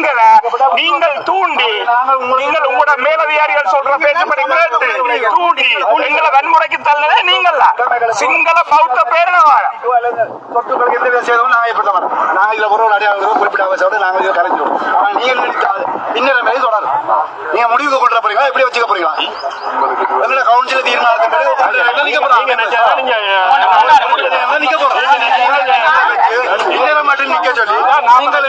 பெண்களை நீங்கள் தூண்டி நீங்கள் உங்களோட மேலதிகாரிகள் சொல்ற பேச்சுப்படி கேட்டு தூண்டி எங்களை வன்முறைக்கு தள்ளதே நீங்கள் சிங்கள பௌத்த பேரினவாழ தொட்டுகளுக்கு எந்த குறிப்பிட்ட அவசியம் நாங்கள் இதை கலைஞ்சு விடுவோம் கொண்டு போறீங்களா எப்படி வச்சுக்க போறீங்களா எங்களை கவுன்சில் মাটির নিচে চলি আপনাদের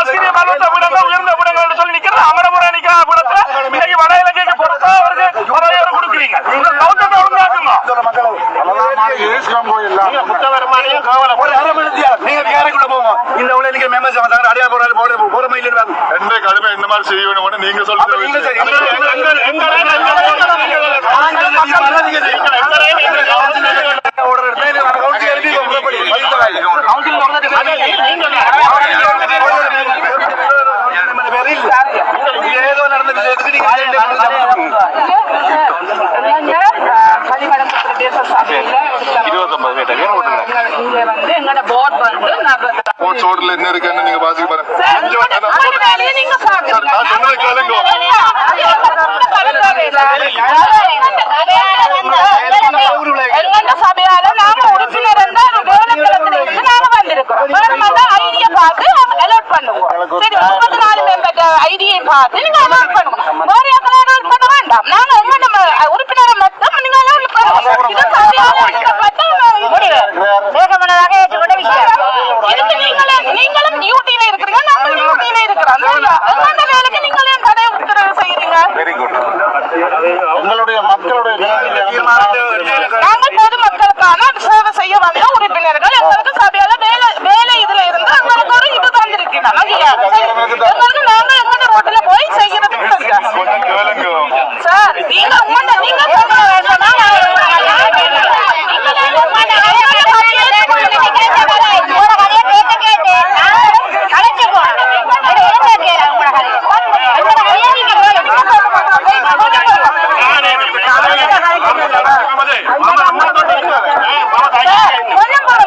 அசிரியமான தமிழகம் உயர்ந்த தமிழகம் சொல்லி நிக்கிற அமரபுரம் நிக்கிற படத்துல இன்னைக்கு இந்த சவுண்டத்தை உண்டாக்குமா? பொறுமை இந்த மாதிரி செய்ய நீங்க சொல்லுங்க இங்க வந்து என்ன இருக்குன்னு நீங்க உறுப்பினர் இருந்தா கவனத்துல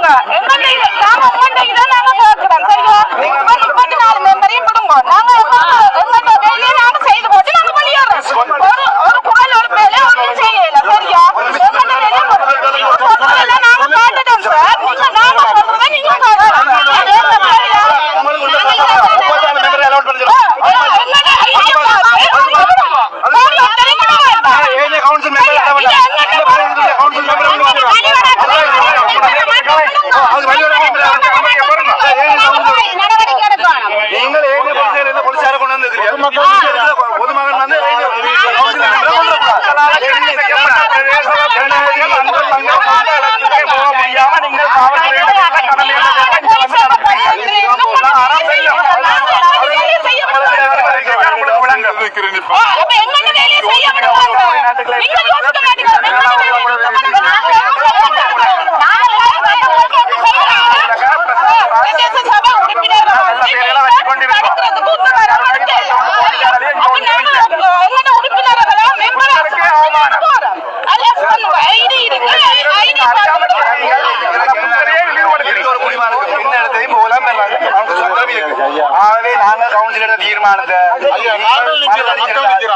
கேக்குறோம் எங்கள்கிட்ட நாங்க கேக்குறோம் சரிங்களா?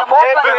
la boca eh,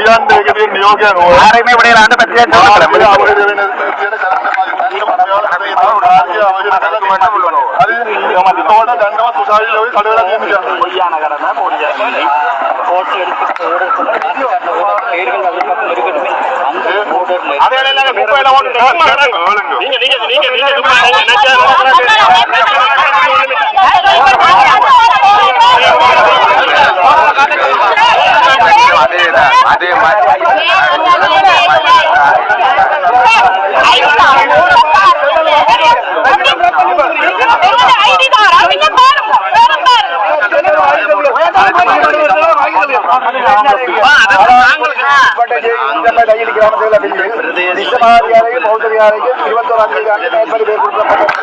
ഇയാളുടെ നിയോഗിക്കാൻ ആരെയുമേ ഇവിടെ ആണ്ട് പറ്റിയ பொய்யான கடமை பொய்யான சொல்லி போட்டு எடுத்து அதையெல்லாம் குப்பையில ஓட்டு நீங்க நீங்க நீங்க நீங்க அதே மாதிரி கிராமத்தில் இருபத்தோராம் தேதி பேர் கொடுக்கப்பட்ட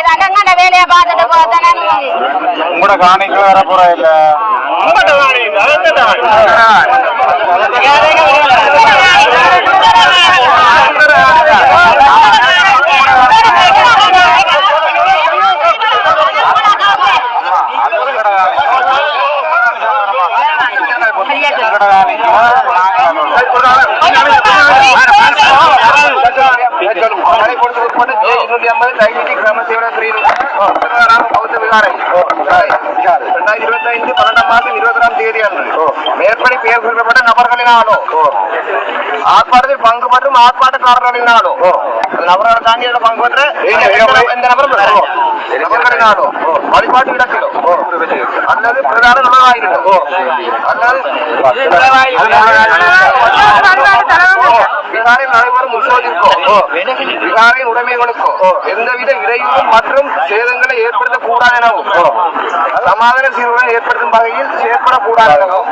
இதாங்க எங்கட வேலையை பார்த்துட்டு போதானே உங்களோட காணிக்கு வர போற இல்ல Manalo. நபர்களை தாண்டி அதில் பங்கு பெற்ற எந்த- எந்த நபரும் நபர்களினாலோ வழிபாட்டு இடத்திலோ அல்லது பிரதான அல்லது விகாரில் நடைபெறும் உற்சவத்திற்கோ விகாரின் உடைமைகளுக்கோ எந்தவித இடையூறும் மற்றும் சேதங்களை ஏற்படுத்தக்கூடாது எனவும் சமாதான சீர்குலை ஏற்படுத்தும் வகையில் செயற்படக்கூடாது எனவும்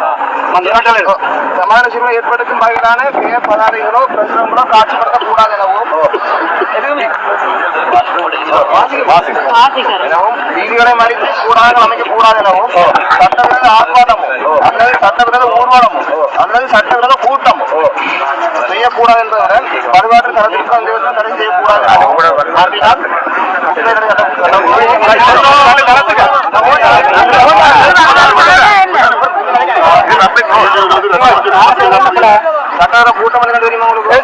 சமாதான சீர்குலை ஏற்படுத்தும் வகையிலான பெயர் பதாதைகளோ பிரசுரங்களோ காட்சிப்படுத்தக்கூடாது எனவும் எனவும் வீதிகளை மறித்து கூடாது அமைக்கக்கூடாது எனவும் சட்டவிரோத ஆர்ப்பாட்டமோ அல்லது சட்டவிரோத அல்லது சட்டவிரோத கூட்டமோ செய்யக்கூடாது என்பதுடன் வழிபாட்டு தரத்திற்கு அந்த விதத்தில் தடை செய்யக்கூடாது ஆர்டினால் சட்டவிரோத கூட்டம் தெரியுமா உங்களுக்கு